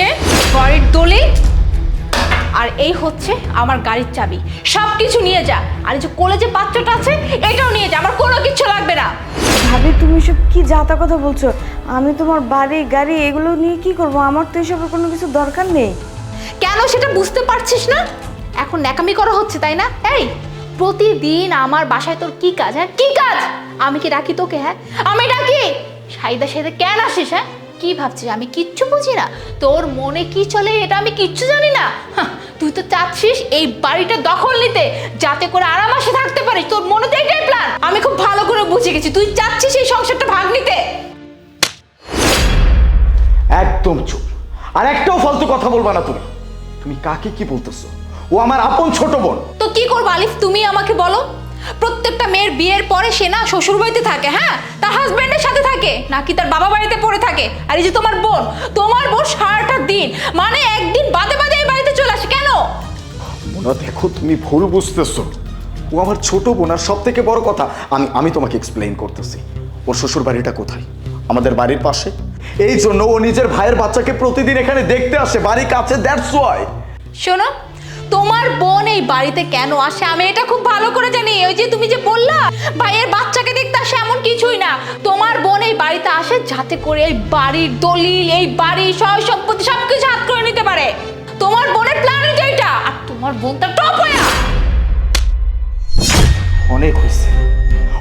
নে গাড়ির দলিল আর এই হচ্ছে আমার গাড়ির চাবি। সব কিছু নিয়ে যা। আর এই যে কলেজে পাত্রটা আছে এটাও নিয়ে যা। আমার কোনো কিছু লাগবে না। ভাবি তুমি সব কি যাতা কথা বলছো? আমি তোমার বাড়ি গাড়ি এগুলো নিয়ে কি করব? আমার তো এসবের কোনো কিছু দরকার নেই। কেন সেটা বুঝতে পারছিস না? এখন ন্যাকামি করা হচ্ছে তাই না? এই প্রতিদিন আমার বাসায় তোর কি কাজ হ্যাঁ? কি কাজ? আমি কি ডাকি তোকে হ্যাঁ? আমি ডাকি? সাইদা সাইদা কেন আসিস হ্যাঁ? কি ভাবছিস? আমি কিচ্ছু বুঝি না। তোর মনে কি চলে এটা আমি কিচ্ছু জানি না। তুই তো চাচ্ছিস এই বাড়িটা দখল নিতে যাতে করে আরামাসে থাকতে পারিস। তোর মনে তো এটাই প্ল্যান আমি খুব ভালো করে বুঝে গেছি। তুই চাচ্ছিস এই সংসারটা ভাগ নিতে? একদম চুপ। আর একটাও ফালতু কথা বলবা না তুমি। তুমি কাকে কি বলতেছো? ও আমার আপন ছোট বোন। তো কি করব আলিফ তুমি আমাকে বলো? প্রত্যেকটা মেয়ের বিয়ের পরে সে না শ্বশুর বাড়িতে থাকে হ্যাঁ? তার থাকে নাকি তার বাবা বাড়িতে পড়ে থাকে? আর এই যে তোমার বোন তোমার বোন সারাটা দিন মানে একদিন বাদে বাদে এই বাড়িতে চলে আসে কেন? মোনা দেখো তুমি ভুল বুঝতেছো। ও আমার ছোট বোন আর সব থেকে বড় কথা আমি আমি তোমাকে এক্সপ্লেইন করতেছি। ওর শ্বশুর বাড়িটা কোথায়? আমাদের বাড়ির পাশে। এই জন্য ও নিজের ভাইয়ের বাচ্চাকে প্রতিদিন এখানে দেখতে আসে বাড়ি কাছে দ্যাটস ওয়াই শোনো তোমার বোন এই বাড়িতে কেন আসে? আমি এটা খুব ভালো করে জানি। ওই যে তুমি যে বললা ভাইয়ের বাচ্চাকে দেখতে আসে এমন কিছুই না। তোমার বোন এই বাড়িতে আসে যাতে করে এই বাড়ির দলিল, এই বাড়ির সয় সম্পত্তি, সবকিছু হাত করে নিতে পারে। তোমার বোনের প্ল্যান এটা আর তোমার বোন তার টপ হয়ে অনেক হয়েছে।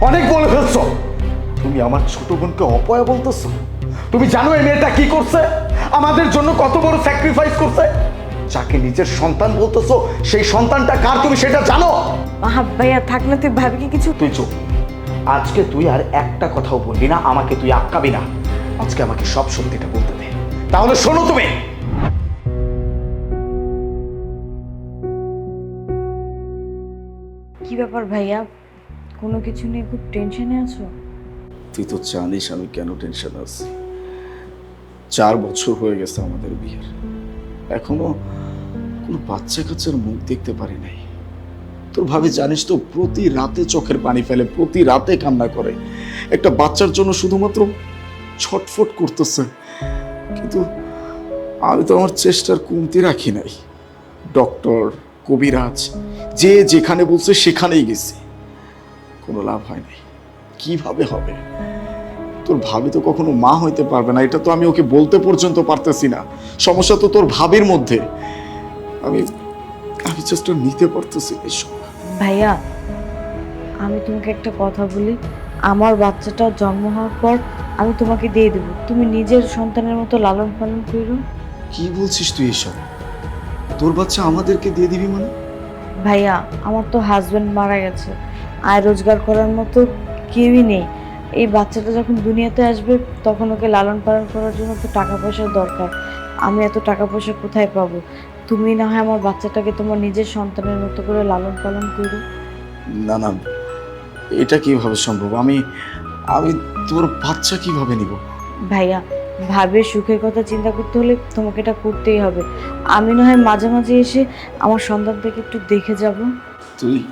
অনেক বলে ফেলছো। তুমি আমার ছোট বোনকে অপয়া বলতেছো? তুমি জানো এই মেয়েটা কি করছে? আমাদের জন্য কত বড় স্যাক্রিফাইস করছে? যাকে নিজের সন্তান বলতেছো সেই সন্তানটা কার তুমি সেটা জানো? আহা ভাইয়া থাক না তুই ভাবিকে কিছু তুই চুপ। আজকে তুই আর একটা কথাও বলবি না আমাকে তুই আটকাবি না। আজকে আমাকে সব সত্যিটা বলতে দে। তাহলে শোনো তুমি। কি ব্যাপার ভাইয়া? কোনো কিছু নিয়ে খুব টেনশনে আছো? তুই তো জানিস আমি কেন টেনশন আছি। চার বছর হয়ে গেছে আমাদের বিয়ের। এখনও কোনো বাচ্চা কাচ্চার মুখ দেখতে পারি নাই। তোর ভাবে জানিস তো, প্রতি রাতে চোখের পানি ফেলে, প্রতি রাতে কান্না করে। একটা বাচ্চার জন্য শুধুমাত্র ছটফট করতেছে। কিন্তু আমি তো আমার চেষ্টার কমতি রাখি নাই। ডক্টর, কবিরাজ, যে যেখানে বলছে সেখানেই গেছি। কোনো লাভ হয় নাই। কীভাবে হবে? তোর ভাবি তো কখনো মা হইতে পারবে না এটা তো আমি ওকে বলতে পর্যন্ত পারতেছি না। সমস্যা তো তোর ভাবির মধ্যে। আমি আমি জাস্ট নিতে পারতেছি এসব। ভাইয়া আমি তোমাকে একটা কথা বলি। আমার বাচ্চাটা জন্ম হওয়ার পর আমি তোমাকে দিয়ে দেবো। তুমি নিজের সন্তানের মতো লালন পালন করো। কি বলছিস তুই এসব? তোর বাচ্চা আমাদেরকে দিয়ে দিবি মানে? ভাইয়া আমার তো হাজবেন্ড মারা গেছে। আয় রোজগার করার মতো কেউই নেই। এই বাচ্চাটা যখন দুনিয়াতে আসবে তখন ওকে লালন পালন করার জন্য তো টাকা পয়সার দরকার। আমি এত টাকা পয়সা কোথায় পাবো? তুমি না হয় আমার বাচ্চাটাকে তোমার নিজের সন্তানের মতো করে লালন পালন করো। না না এটা কীভাবে সম্ভব? আমি আমি তোর বাচ্চা কীভাবে নিব? ভাইয়া ভাবে সুখের কথা চিন্তা করতে হলে তোমাকে এটা করতেই হবে। আমি না হয় মাঝে মাঝে এসে আমার সন্তানটাকে একটু দেখে যাব। তুই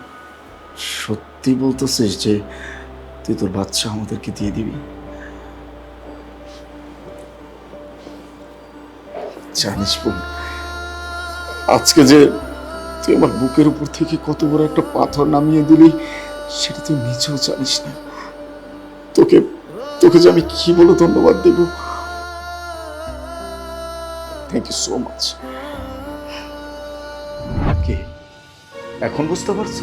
সত্যি বলতেছিস যে তুই তোর বাচ্চা আমাদেরকে দিয়ে দিবি। জানিস বোন, আজকে যে তুই আমার বুকের উপর থেকে কত বড় একটা পাথর নামিয়ে দিলি, সেটা তুই নিজেও জানিস না। তোকে তোকে যে আমি কি বলে ধন্যবাদ দেব? থ্যাংক ইউ সো মাচ এখন বুঝতে পারছ?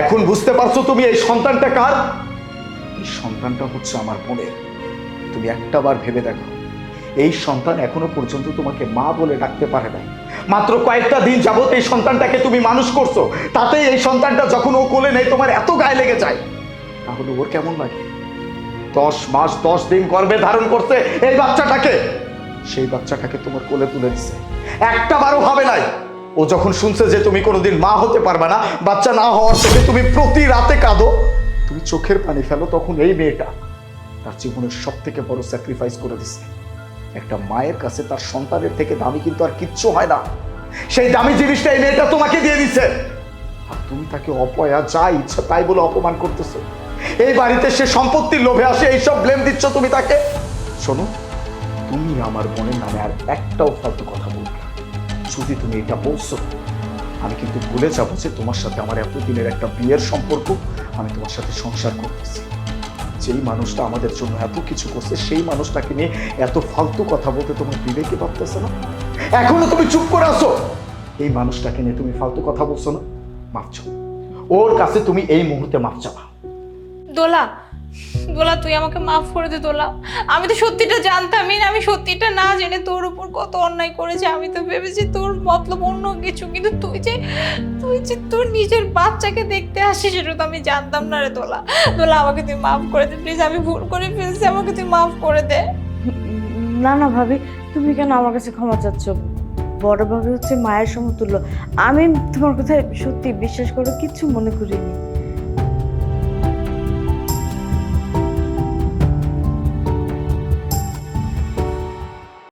এখন বুঝতে পারছ তুমি এই সন্তানটা কার? এই সন্তানটা হচ্ছে আমার বোনের। তুমি একটা বার ভেবে দেখো এই সন্তান এখনও পর্যন্ত তোমাকে মা বলে ডাকতে পারে নাই। মাত্র কয়েকটা দিন যাবত এই সন্তানটাকে তুমি মানুষ করছ। তাতে এই সন্তানটা যখন ও কোলে নেই তোমার এত গায়ে লেগে যায়। তাহলে ওর কেমন লাগে? দশ মাস দশ দিন গর্ভে ধারণ করছে এই বাচ্চাটাকে। সেই বাচ্চাটাকে তোমার কোলে তুলে দিচ্ছে একটা বারও ভাবে নাই। ও যখন শুনছে যে তুমি কোনোদিন মা হতে পারবে না, বাচ্চা না হওয়ার থেকে তুমি প্রতি রাতে কাঁদো। তুমি চোখের পানি ফেলো, তখন এই মেয়েটা তার জীবনের সব থেকে বড় স্যাক্রিফাইস করে দিচ্ছে একটা মায়ের কাছে তার সন্তানের থেকে দামি কিন্তু আর কিচ্ছু হয় না। সেই দামি জিনিসটা এই মেয়েটা তোমাকে দিয়ে দিচ্ছে আর তুমি তাকে অপয়া যা ইচ্ছা তাই বলে অপমান করতেছো। এই বাড়িতে সে সম্পত্তির লোভে আসে, এইসব ব্লেম দিচ্ছ তুমি তাকে। শোনো, তুমি আমার বোনের নামে আর একটাও ফালতু কথা। যদি তুমি এটা বলছো, আমি কিন্তু ভুলে যাব যে তোমার সাথে আমার এতদিনের একটা বিয়ের সম্পর্ক, আমি তোমার সাথে সংসার করতেছি। যেই মানুষটা আমাদের জন্য এত কিছু করছে, সেই মানুষটাকে নিয়ে এত ফালতু কথা বলতে তোমার বিবেকে ভাবতেছে না। এখনও তুমি চুপ করে আসো এই মানুষটাকে নিয়ে তুমি ফালতু কথা বলছো না? মাফ ওর কাছে তুমি এই মুহূর্তে মাফ চাওয়া দোলা দোলা তুই আমাকে মাফ করে দে দোলা আমি তো সত্যিটা জানতামই না, আমি সত্যিটা না জেনে তোর উপর কত অন্যায় করেছি, আমি তো ভেবেছি তোর মতলব অন্য কিছু, কিন্তু তুই যে তুই যে তোর নিজের বাচ্চাকে দেখতে আসিস, সেটা তো আমি জানতাম না রে দোলা দোলা আমাকে তুই মাফ করে দে, প্লিজ, আমি ভুল করে ফেলছি, আমাকে তুই মাফ করে দে। না না, ভাবি, তুমি কেন আমার কাছে ক্ষমা চাচ্ছ? বড় হচ্ছে মায়ের সমতুল্য। আমি তোমার কথা সত্যি বিশ্বাস করে কিচ্ছু মনে করিনি।